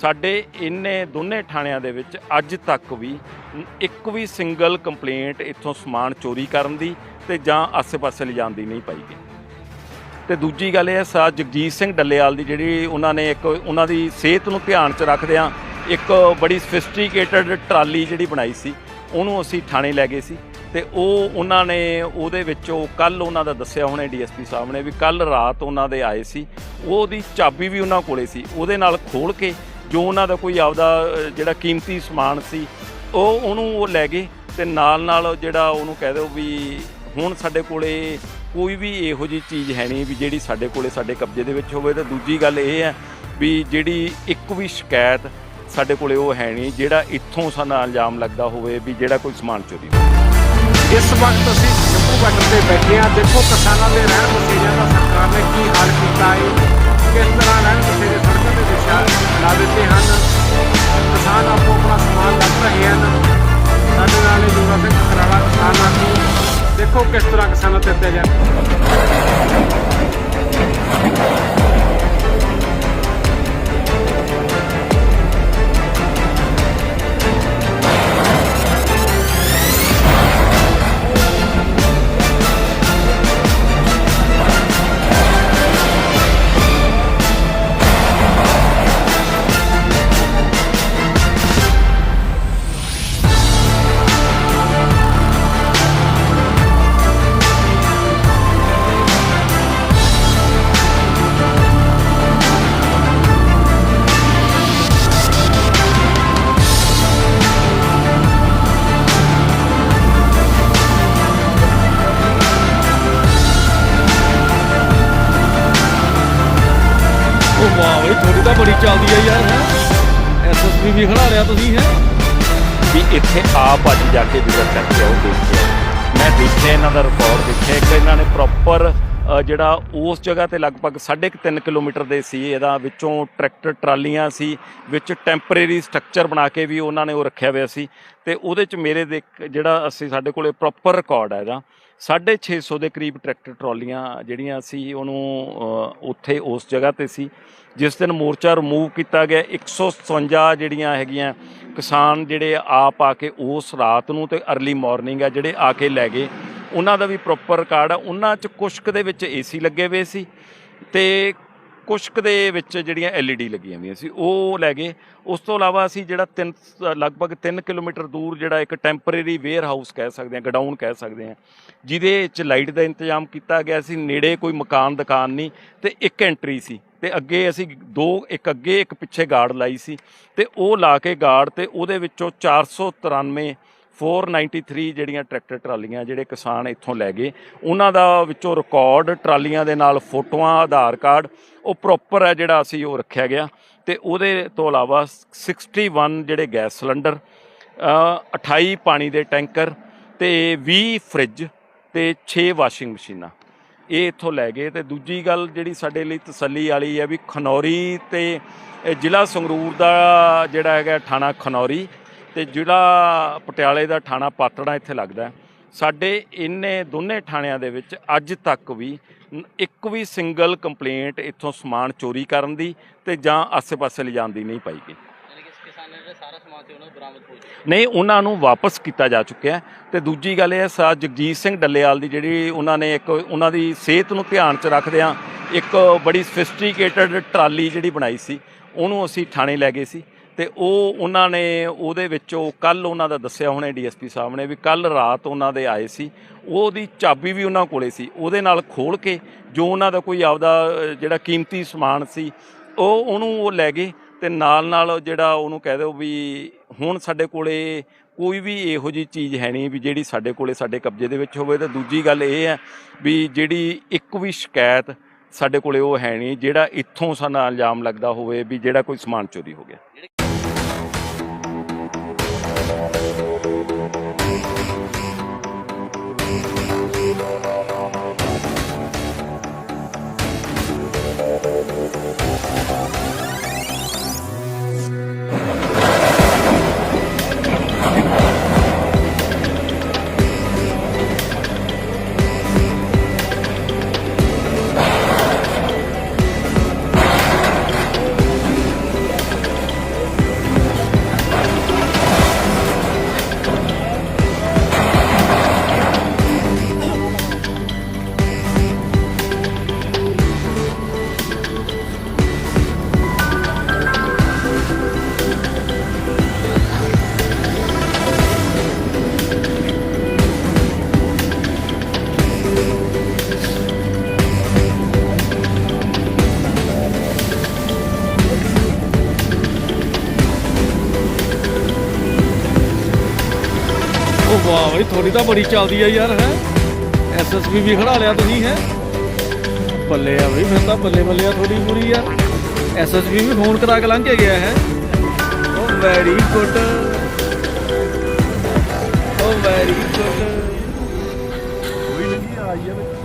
ਸਾਡੇ ਇੰਨੇ ਦੋਨੇ ਥਾਣਿਆਂ ਦੇ ਵਿੱਚ ਅੱਜ ਤੱਕ ਵੀ ਇੱਕ ਵੀ ਸਿੰਗਲ ਕੰਪਲੇਂਟ ਇੱਥੋਂ ਸਮਾਨ ਚੋਰੀ ਕਰਨ ਦੀ ਤੇ ਜਾਂ ਆਸੇ-ਪਾਸੇ ਲਿਜਾਣ ਦੀ ਨਹੀਂ ਪਾਈ ਗਈ। ਤੇ ਦੂਜੀ ਗੱਲ ਇਹ ਹੈ, ਸਾ ਜਗਜੀਤ ਸਿੰਘ ਡੱਲੇਵਾਲ ਦੀ ਜਿਹੜੀ ਉਹਨਾਂ ਨੇ ਇੱਕ ਉਹਨਾਂ ਦੀ ਸਿਹਤ ਨੂੰ ਧਿਆਨ 'ਚ ਰੱਖਦਿਆਂ ਇੱਕ ਬੜੀ ਸਫਿਸਟੀਕੇਟਡ ਟਰਾਲੀ ਜਿਹੜੀ ਬਣਾਈ ਸੀ, ਉਹਨੂੰ ਅਸੀਂ ਥਾਣੇ ਲੈ ਗਏ ਸੀ ਤੇ ਉਹ ਉਹਨਾਂ ਨੇ ਉਹਦੇ ਵਿੱਚੋਂ ਕੱਲ ਉਹਨਾਂ ਦਾ ਦੱਸਿਆ ਹੁਣੇ ਡੀਐਸਪੀ ਸਾਹਿਬ ਨੇ ਵੀ ਕੱਲ ਰਾਤ ਉਹਨਾਂ ਦੇ ਆਏ ਸੀ, ਉਹਦੀ ਚਾਬੀ ਵੀ ਉਹਨਾਂ ਕੋਲੇ ਸੀ, ਉਹਦੇ ਨਾਲ ਖੋਲ ਕੇ ਜੋ ਉਹਨਾਂ ਦਾ ਕੋਈ ਆਪਦਾ ਅ, ਜਿਹੜਾ ਕੀਮਤੀ ਸਮਾਨ ਸੀ ਉਹ ਉਹਨੂੰ ਉਹ ਲੈ ਗਏ ਤੇ ਨਾਲ ਨਾਲ ਜਿਹੜਾ ਉਹਨੂੰ ਕਹਿ ਦਿਓ ਵੀ ਹੁਣ ਸਾਡੇ ਕੋਲੇ ਕੋਈ ਵੀ ਇਹੋ ਜੀ ਚੀਜ਼ ਹੈ ਨਹੀਂ ਵੀ ਜਿਹੜੀ ਸਾਡੇ ਕੋਲੇ ਸਾਡੇ ਕਬਜ਼ੇ ਦੇ ਵਿੱਚ ਹੋਵੇ ਤੇ ਦੂਜੀ ਗੱਲ ਇਹ ਹੈ ਵੀ ਜਿਹੜੀ ਇੱਕ ਵੀ ਸ਼ਿਕਾਇਤ ਸਾਡੇ ਕੋਲੇ ਉਹ ਹੈ ਨਹੀਂ ਜਿਹੜਾ ਇੱਥੋਂ ਸਾਨੂੰ ਇਲਜ਼ਾਮ ਲੱਗਦਾ ਹੋਵੇ ਵੀ ਜਿਹੜਾ ਕੋਈ ਸਮਾਨ ਚੋਰੀ ਹੋਇਆ। ਇਸ ਵਕਤ ਅਸੀਂ ਜੰਮੂ ਬਾਰਡਰ ਤੇ ਬੈਠੇ ਆ ਦੇਖੋ ਕਿਸਾਨਾਂ ਦੇ ਰਹਿਣ ਬਸੇਰਿਆਂ ਦਾ ਸਰਕਾਰ ਦੇਖੋ ਕਿਸ ਤਰ੍ਹਾਂ ਕਿਸਾਨਾਂ ਤੇ ਅਤਿਆਚਾਰ। ਬੜੀ ਚੱਲਦੀ ਆ ਯਾਰ ਐਸਐਸਪੀ ਵੀ ਖੜਾ ਲਿਆ ਤੁਸੀਂ, ਹੈ? ਵੀ ਇੱਥੇ ਆਪ ਅੱਜ ਜਾ ਕੇ ਵਿਜ਼ਿਟ ਕਰਕੇ ਆਓ ਦੇਖਿਆ ਮੈਂ ਦੇਖਿਆ ਇਹਨਾਂ ਦਾ ਰਿਕਾਰਡ ਦੇਖਿਆ ਕਿ ਇਹਨਾਂ ਨੇ ਪ੍ਰੋਪਰ ਜਿਹੜਾ ਉਸ ਜਗ੍ਹਾ ਤੇ ਲਗਭਗ 3.5 ਕਿਲੋਮੀਟਰ ਦੇ ਸੀ, ਇਹਦਾ ਵਿੱਚੋਂ ਟਰੈਕਟਰ, ਟਰਾਲੀਆਂ ਸੀ, ਵਿੱਚ ਟੈਂਪਰੇਰੀ ਸਟਰਕਚਰ ਬਣਾ ਕੇ ਵੀ ਉਹਨਾਂ ਨੇ ਉਹ ਰੱਖਿਆ ਹੋਇਆ ਸੀ। ਤੇ ਉਹਦੇ ਚ ਮੇਰੇ ਦੇ ਜਿਹੜਾ ਅਸੀਂ ਸਾਡੇ ਕੋਲੇ ਪ੍ਰੋਪਰ ਰਿਕਾਰਡ ਹੈ ਇਹਦਾ 650 ਦੇ ਕਰੀਬ ਟਰੈਕਟਰ, ਟਰਾਲੀਆਂ ਜਿਹੜੀਆਂ ਸੀ, ਉਹਨੂੰ ਉੱਥੇ ਉਸ ਜਗ੍ਹਾ ਤੇ ਸੀ। ਜਿਸ ਦਿਨ ਮੋਰਚਾ ਰਿਮੂਵ ਕੀਤਾ ਗਿਆ 157 ਜਿਹੜੀਆਂ ਹੈਗੀਆਂ ਕਿਸਾਨ ਜਿਹੜੇ ਆਪ ਆ ਕੇ ਉਸ ਰਾਤ ਨੂੰ ਤੇ ਅਰਲੀ ਮਾਰਨਿੰਗ ਆ ਜਿਹੜੇ ਆ ਕੇ ਲੈ ਗਏ। ਉਹਨਾਂ ਦਾ ਵੀ ਪ੍ਰੋਪਰ ਰਿਕਾਰਡ ਆ। ਉਹਨਾਂ ਚ ਕੁਸ਼ਕ ਦੇ ਵਿੱਚ ਏਸੀ ਲੱਗੇ ਹੋਏ ਸੀ ਤੇ ਕੁਸ਼ਕ ਦੇ ਵਿੱਚ ਜਿਹੜੀਆਂ ਐਲਈਡੀ ਲੱਗੀਆਂ ਹੋਈਆਂ ਸੀ, ਉਹ ਲੈ ਗਏ। ਉਸ ਤੋਂ ਇਲਾਵਾ ਅਸੀਂ ਜਿਹੜਾ 3 ਲਗਭਗ 3 ਕਿਲੋਮੀਟਰ ਦੂਰ ਜਿਹੜਾ ਇੱਕ ਟੈਂਪਰੇਰੀ ਵੇਅਰ ਹਾਊਸ ਕਹਿ ਸਕਦੇ ਹਾਂ ਗਡਾਊਨ ਕਹਿ ਸਕਦੇ ਹਾਂ, ਜਿਹਦੇ ਵਿੱਚ ਲਾਈਟ ਦਾ ਇੰਤਜ਼ਾਮ ਕੀਤਾ ਗਿਆ ਸੀ। ਨੇੜੇ ਕੋਈ ਮਕਾਨ, ਦੁਕਾਨ ਨਹੀਂ ਤੇ ਇੱਕ ਐਂਟਰੀ ਸੀ ਤੇ ਅੱਗੇ ਅਸੀਂ ਦੋ, ਇੱਕ ਅੱਗੇ, ਇੱਕ ਪਿੱਛੇ ਗਾਰਡ ਲਾਈ ਸੀ ਤੇ ਉਹ ਲਾ ਕੇ ਗਾਰਡ ਤੇ ਉਹਦੇ ਵਿੱਚੋਂ 493 493 ਜਿਹੜੀਆਂ ਟਰੈਕਟਰ ਟਰਾਲੀਆਂ ਜਿਹੜੇ ਕਿਸਾਨ ਇੱਥੋਂ ਲੈ ਗਏ ਉਹਨਾਂ ਦਾ ਵਿੱਚੋਂ ਰਿਕਾਰਡ ਟਰਾਲੀਆਂ ਦੇ ਨਾਲ ਫੋਟੋਆਂ ਆਧਾਰ ਕਾਰਡ ਉਹ ਪ੍ਰੋਪਰ ਹੈ ਜਿਹੜਾ ਅਸੀਂ ਉਹ ਰੱਖਿਆ ਗਿਆ। ਤੇ ਉਹਦੇ ਤੋਂ ਇਲਾਵਾ 61 ਜਿਹੜੇ ਗੈਸ ਸਿਲੰਡਰ ਅ, 28 ਪਾਣੀ ਦੇ ਟੈਂਕਰ ਤੇ 20 ਫ੍ਰਿਜ ਤੇ 6 ਵਾਸ਼ਿੰਗ ਮਸ਼ੀਨਾਂ। ਇਹ ਇੱਥੋਂ ਲੈ ਗਏ ਤੇ ਦੂਜੀ ਗੱਲ ਜਿਹੜੀ ਸਾਡੇ ਲਈ ਤਸੱਲੀ ਵਾਲੀ ਹੈ ਵੀ ਖਨੌਰੀ ਤੇ ਜ਼ਿਲ੍ਹਾ ਸੰਗਰੂਰ ਦਾ ਜਿਹੜਾ ਹੈਗਾ ਥਾਣਾ ਖਨੌਰੀ ਤੇ ਜ਼ਿਲ੍ਹਾ ਪਟਿਆਲੇ ਦਾ ਥਾਣਾ ਪਾਤੜਾ ਇੱਥੇ ਲੱਗਦਾ। ਸਾਡੇ ਇੰਨੇ ਦੋਨੇ ਥਾਣਿਆਂ ਦੇ ਵਿੱਚ ਅੱਜ ਤੱਕ ਵੀ ਇੱਕ ਵੀ ਸਿੰਗਲ ਕੰਪਲੇਂਟ ਇੱਥੋਂ ਸਮਾਨ ਚੋਰੀ ਕਰਨ ਦੀ ਤੇ ਜਾਂ ਆਸੇ-ਪਾਸੇ ਲਿਜਾਣ ਦੀ ਨਹੀਂ ਪਾਈ ਗਈ। ਨਹੀਂ ਉਹਨਾਂ ਨੂੰ ਵਾਪਸ ਕੀਤਾ ਜਾ ਚੁੱਕਿਆ ਤੇ ਦੂਜੀ ਗੱਲ ਇਹ ਹੈ ਸਾ ਜਗਜੀਤ ਸਿੰਘ ਡੱਲੇਵਾਲ ਦੀ ਜਿਹੜੀ ਉਹਨਾਂ ਨੇ ਇੱਕ ਉਹਨਾਂ ਦੀ ਸਿਹਤ ਨੂੰ ਧਿਆਨ 'ਚ ਰੱਖਦਿਆਂ ਇੱਕ ਬੜੀ ਸਫਿਸਟੀਕੇਟਡ ਟਰਾਲੀ ਜਿਹੜੀ ਬਣਾਈ ਸੀ ਉਹਨੂੰ ਅਸੀਂ ਥਾਣੇ ਲੈ ਗਏ ਸੀ। ਤੇ ਉਹ ਉਹਨਾਂ ਨੇ ਉਹਦੇ ਵਿੱਚੋਂ ਕੱਲ ਉਹਨਾਂ ਦਾ ਦੱਸਿਆ ਹੁਣੇ ਡੀਐਸਪੀ ਸਾਹਿਬ ਨੇ ਵੀ ਕੱਲ ਰਾਤ ਉਹਨਾਂ ਦੇ ਆਏ ਸੀ। ਉਹਦੀ ਚਾਬੀ ਵੀ ਉਹਨਾਂ ਕੋਲੇ ਸੀ। ਉਹਦੇ ਨਾਲ ਖੋਲ ਕੇ ਜੋ ਉਹਨਾਂ ਦਾ ਕੋਈ ਆਪਦਾ ਜਿਹੜਾ ਕੀਮਤੀ ਸਮਾਨ ਸੀ, ਉਹ ਉਹਨੂੰ ਉਹ ਲੈ ਗਏ ਤੇ ਨਾਲ ਨਾਲ ਜਿਹੜਾ ਉਹਨੂੰ ਕਹਿ ਦਿਓ ਵੀ ਹੁਣ ਸਾਡੇ ਕੋਲੇ ਕੋਈ ਵੀ ਇਹੋ ਜੀ ਚੀਜ਼ ਹੈ ਨਹੀਂ ਵੀ ਜਿਹੜੀ ਸਾਡੇ ਕੋਲੇ ਸਾਡੇ ਕਬਜ਼ੇ ਦੇ ਵਿੱਚ ਹੋਵੇ। ਤੇ ਦੂਜੀ ਗੱਲ ਇਹ ਹੈ ਵੀ ਜਿਹੜੀ ਇੱਕ ਵੀ ਸ਼ਿਕਾਇਤ ਸਾਡੇ ਕੋਲੇ ਉਹ ਹੈ ਨਹੀਂ, ਜਿਹੜਾ ਇੱਥੋਂ ਸਾਨੂੰ ਇਲਜ਼ਾਮ ਲੱਗਦਾ ਹੋਵੇ ਵੀ ਜਿਹੜਾ ਕੋਈ ਸਮਾਨ ਚੋਰੀ ਹੋ ਗਿਆ। ਵਾਹ ਬਈ ਥੋੜੀ ਤਾਂ ਬੜੀ ਚੱਲਦੀ ਆ ਯਾਰ, ਹੈ? ਐਸਐਸਬੀ ਵੀ ਖੜਾ ਲਿਆ ਤੁਸੀਂ, ਹੈ? ਬੱਲੇ ਆ ਬਈ, ਫਿਰ ਤਾਂ ਬੱਲੇ ਬੱਲੇ ਆ ਥੋੜੀ ਪੂਰੀ ਆ। ਐਸਐਸਬੀ ਵੀ ਫੋਨ ਕਰਾ ਕੇ ਲੰਘ ਕੇ ਗਿਆ, ਹੈ? ਉਹ ਵੈਰੀ ਗੁੱਡ। ਉਹ ਵੈਰੀ ਗੁੱਡ। ਕੋਈ ਨਹੀਂ ਆਈ ਆ